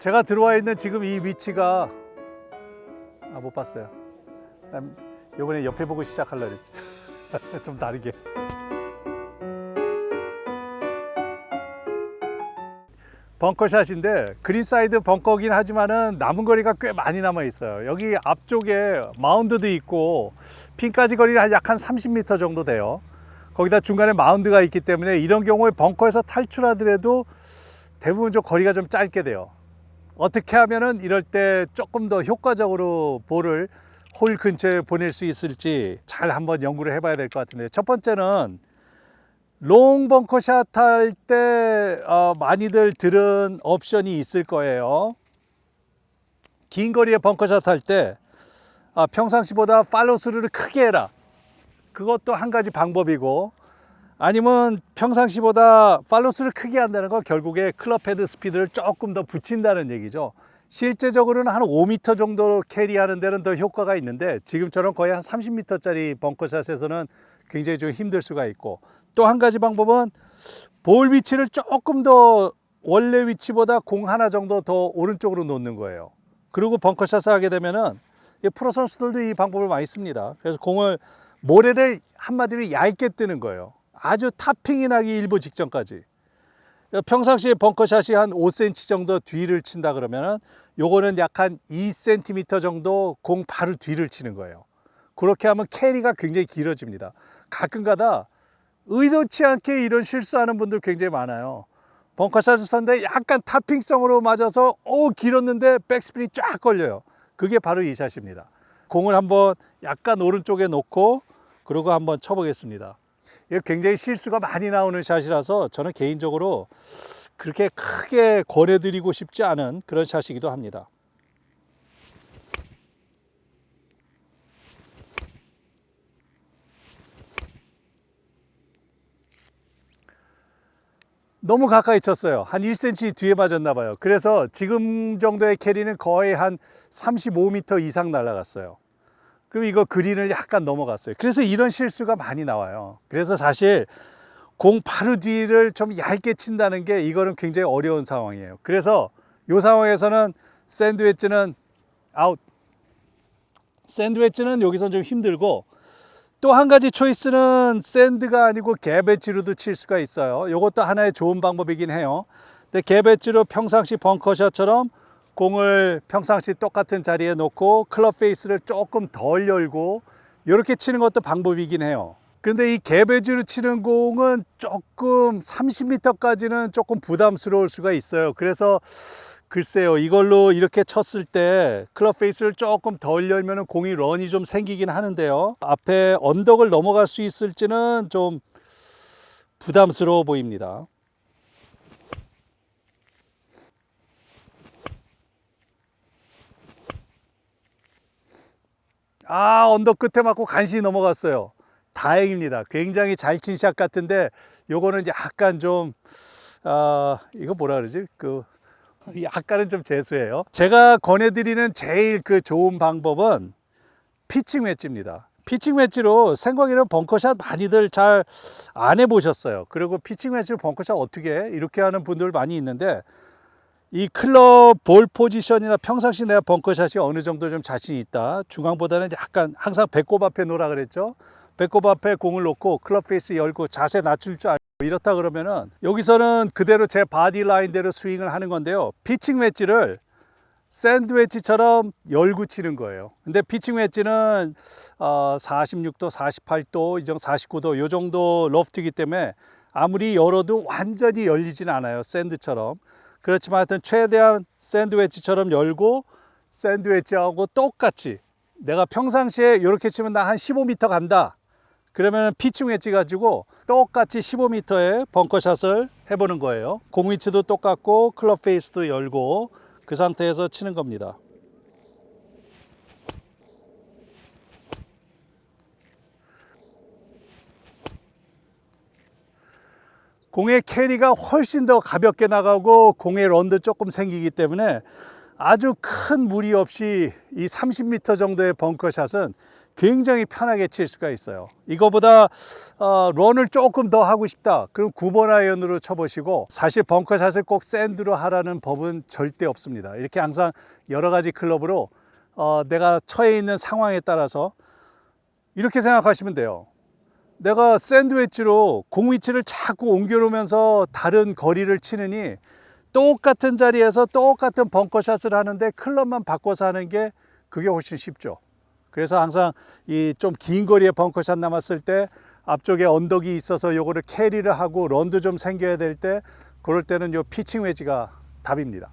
제가 들어와 있는 지금 이 위치가 아 못 봤어요. 난 요번에 옆에 보고 시작하려 그랬지. 좀 다르게. 벙커샷인데 그린사이드 벙커긴 하지만은 남은 거리가 꽤 많이 남아 있어요. 여기 앞쪽에 마운드도 있고 핀까지 거리가 약한 30m 정도 돼요. 거기다 중간에 마운드가 있기 때문에 이런 경우에 벙커에서 탈출하더라도 대부분 좀 거리가 좀 짧게 돼요. 어떻게 하면은 이럴 때 조금 더 효과적으로 볼을 홀 근처에 보낼 수 있을지 잘 한번 연구를 해봐야 될 것 같은데 첫 번째는 롱 벙커샷 할때 어, 많이들 들은 옵션이 있을 거예요. 긴 거리에 벙커샷 할때 아, 평상시보다 팔로스루를 크게 해라. 그것도 한 가지 방법이고 아니면 평상시보다 팔로스를 크게 한다는 건 결국에 클럽 헤드 스피드를 조금 더 붙인다는 얘기죠. 실제적으로는 한 5m 정도 캐리하는 데는 더 효과가 있는데 지금처럼 거의 한 30m짜리 벙커샷에서는 굉장히 좀 힘들 수가 있고 또 한 가지 방법은 볼 위치를 조금 더 원래 위치보다 공 하나 정도 더 오른쪽으로 놓는 거예요. 그리고 벙커샷을 하게 되면은 이 프로 선수들도 이 방법을 많이 씁니다. 그래서 공을 모래를 한마디로 얇게 뜨는 거예요. 아주 타핑이 나기 일부 직전까지. 평상시에 벙커샷이 한 5cm 정도 뒤를 친다 그러면은 요거는 약 한 2cm 정도 공 바로 뒤를 치는 거예요. 그렇게 하면 캐리가 굉장히 길어집니다. 가끔 가다 의도치 않게 이런 실수하는 분들 굉장히 많아요. 벙커샷을 쳤는데 약간 타핑성으로 맞아서 오 길었는데 백스핀이 쫙 걸려요. 그게 바로 이 샷입니다. 공을 한번 약간 오른쪽에 놓고 그러고 한번 쳐보겠습니다. 이게 굉장히 실수가 많이 나오는 샷이라서 저는 개인적으로 그렇게 크게 권해드리고 싶지 않은 그런 샷이기도 합니다. 너무 가까이 쳤어요. 한 1cm 뒤에 맞았나 봐요. 그래서 지금 정도의 캐리는 거의 한 35m 이상 날아갔어요. 그럼 이거 그린을 약간 넘어갔어요. 그래서 이런 실수가 많이 나와요. 그래서 사실 공 바로 뒤를 좀 얇게 친다는 게 이거는 굉장히 어려운 상황이에요. 그래서 이 상황에서는 샌드웨치는 아웃. 샌드웨치는 여기서 좀 힘들고 또 한 가지 초이스는 샌드가 아니고 개배지로도 칠 수가 있어요. 이것도 하나의 좋은 방법이긴 해요. 근데 개배지로 평상시 벙커샷처럼 공을 평상시 똑같은 자리에 놓고 클럽 페이스를 조금 덜 열고 이렇게 치는 것도 방법이긴 해요. 그런데 이 개배지로 치는 공은 조금 30m까지는 조금 부담스러울 수가 있어요. 그래서 글쎄요, 이걸로 이렇게 쳤을 때 클럽 페이스를 조금 덜 열면 공이 런이 좀 생기긴 하는데요. 앞에 언덕을 넘어갈 수 있을지는 좀 부담스러워 보입니다. 아, 언덕 끝에 맞고 간신히 넘어갔어요. 다행입니다. 굉장히 잘 친 샷 같은데 요거는 약간 좀 아, 이거 뭐라 그러지? 그 약간은 좀 재수예요. 제가 권해드리는 제일 그 좋은 방법은 피칭 웨지입니다. 피칭 웨지로 생각에는 벙커샷 많이들 잘 안 해보셨어요. 그리고 피칭 웨지로 벙커샷 어떻게 해? 이렇게 하는 분들 많이 있는데 이 클럽 볼 포지션이나 평상시 내가 벙커샷이 어느 정도 좀 자신이 있다. 중앙보다는 약간 항상 배꼽 앞에 놓으라 그랬죠. 배꼽 앞에 공을 놓고 클럽 페이스 열고 자세 낮출 줄 알고 이렇다 그러면은 여기서는 그대로 제 바디 라인대로 스윙을 하는 건데요. 피칭 웨지를 샌드 웨지처럼 열고 치는 거예요. 근데 피칭 웨지는 어 46도, 48도, 이정 49도 요 정도 로프트이기 때문에 아무리 열어도 완전히 열리진 않아요. 샌드처럼. 그렇지만 하여튼 최대한 샌드 웨지처럼 열고 샌드 웨지하고 똑같이 내가 평상시에 이렇게 치면 나 한 15m 간다. 그러면 피칭 웨지 가지고 똑같이 15m의 벙커샷을 해보는 거예요. 공 위치도 똑같고 클럽 페이스도 열고 그 상태에서 치는 겁니다. 공의 캐리가 훨씬 더 가볍게 나가고 공의 런도 조금 생기기 때문에 아주 큰 무리 없이 이 30m 정도의 벙커샷은 굉장히 편하게 칠 수가 있어요. 이거보다 어, 런을 조금 더 하고 싶다. 그럼 9번 아이언으로 쳐보시고 사실 벙커샷을 꼭 샌드로 하라는 법은 절대 없습니다. 이렇게 항상 여러 가지 클럽으로 어, 내가 처해 있는 상황에 따라서 이렇게 생각하시면 돼요. 내가 샌드웨치로 공 위치를 자꾸 옮겨놓으면서 다른 거리를 치느니 똑같은 자리에서 똑같은 벙커샷을 하는데 클럽만 바꿔서 하는 게 그게 훨씬 쉽죠. 그래서 항상 이 좀 긴 거리에 벙커샷 남았을 때 앞쪽에 언덕이 있어서 요거를 캐리를 하고 런도 좀 생겨야 될 때 그럴 때는 요 피칭 웨지가 답입니다.